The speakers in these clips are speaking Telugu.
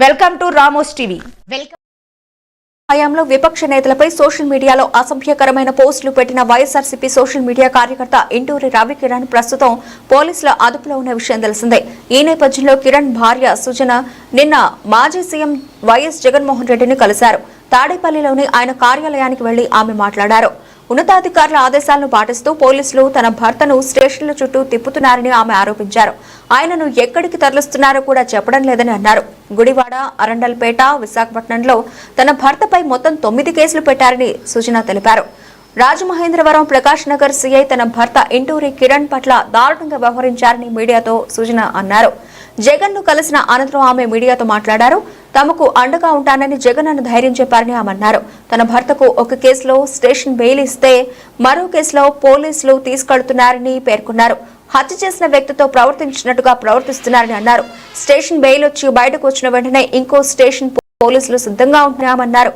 Welcome to Ramos TV. హయాంలో విపక్ష నేతలపై సోషల్ మీడియాలో అసభ్యకరమైన పోస్టులు పెట్టిన వైఎస్ఆర్సీపీ సోషల్ మీడియా కార్యకర్త ఇంటూరి రవికిరణ్ ప్రస్తుతం పోలీసుల అదుపులో ఉన్న విషయం తెలిసిందే. ఈ నేపథ్యంలో కిరణ్ భార్య సుజన నిన్న మాజీ సీఎం వైఎస్ జగన్మోహన్ రెడ్డిని కలిశారు. తాడేపల్లిలోని ఆయన కార్యాలయానికి వెళ్ళి ఆమె మాట్లాడారు. ఉన్నతాధికారుల ఆదేశాలను పాటిస్తూ పోలీసులు తన భర్తను స్టేషన్ల చుట్టూ తిప్పుతున్నారని ఆమె ఆరోపించారు. ఆయనను ఎక్కడికి తరలిస్తున్నారో కూడా చెప్పడం లేదని అన్నారు. గుడివాడ అరండల్పేట విశాఖపట్నంలో తన భర్తపై మొత్తం తొమ్మిది కేసులు పెట్టారని సూచన తెలిపారు. రాజమహేంద్రవరం ప్రకాష్ నగర్ సీఐ తన భర్త ఇంటూరి కిరణ్ పట్ల దారుణంగా వ్యవహరించారని మీడియాతో సూచన అన్నారు. జగన్ను కలిసిన అనంతరం ఆమె మీడియాతో మాట్లాడారు. తమకు అండగా ఉంటానని జగన్ అన్న ధైర్యం చెప్పారని ఆమె అన్నారు. తన భర్తకు ఒక కేసులో స్టేషన్ బెయిల్ ఇస్తే మరో కేసులో పోలీసులు తీసుకెళ్తున్నారని పేర్కొన్నారు. హత్య చేసిన వ్యక్తితో ప్రవర్తించినట్టుగా ప్రవర్తిస్తున్నారని అన్నారు. స్టేషన్ బెయిల్ వచ్చి బయటకు వచ్చిన వెంటనే ఇంకో స్టేషన్ పోలీసులు సిద్ధంగా ఉంటున్నామన్నారు.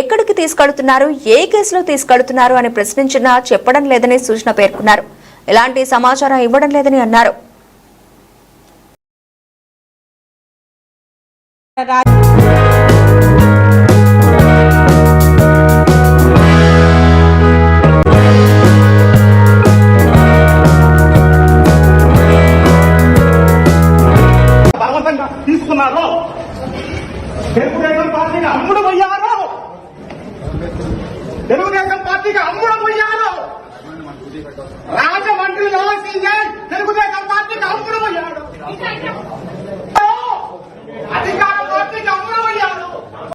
ఎక్కడికి తీసుకెళ్తున్నారు? ఏ కేసులో తీసుకెళ్తున్నారు అని ప్రశ్నించినా చెప్పడం లేదని సూచన పేర్కొన్నారు. ఎలాంటి సమాచారం ఇవ్వడం లేదని అన్నారు. తెలుగుదేశం పార్టీకి అమ్ముడు పోయారు. తెలుగుదేశం పార్టీకి అమ్ముడు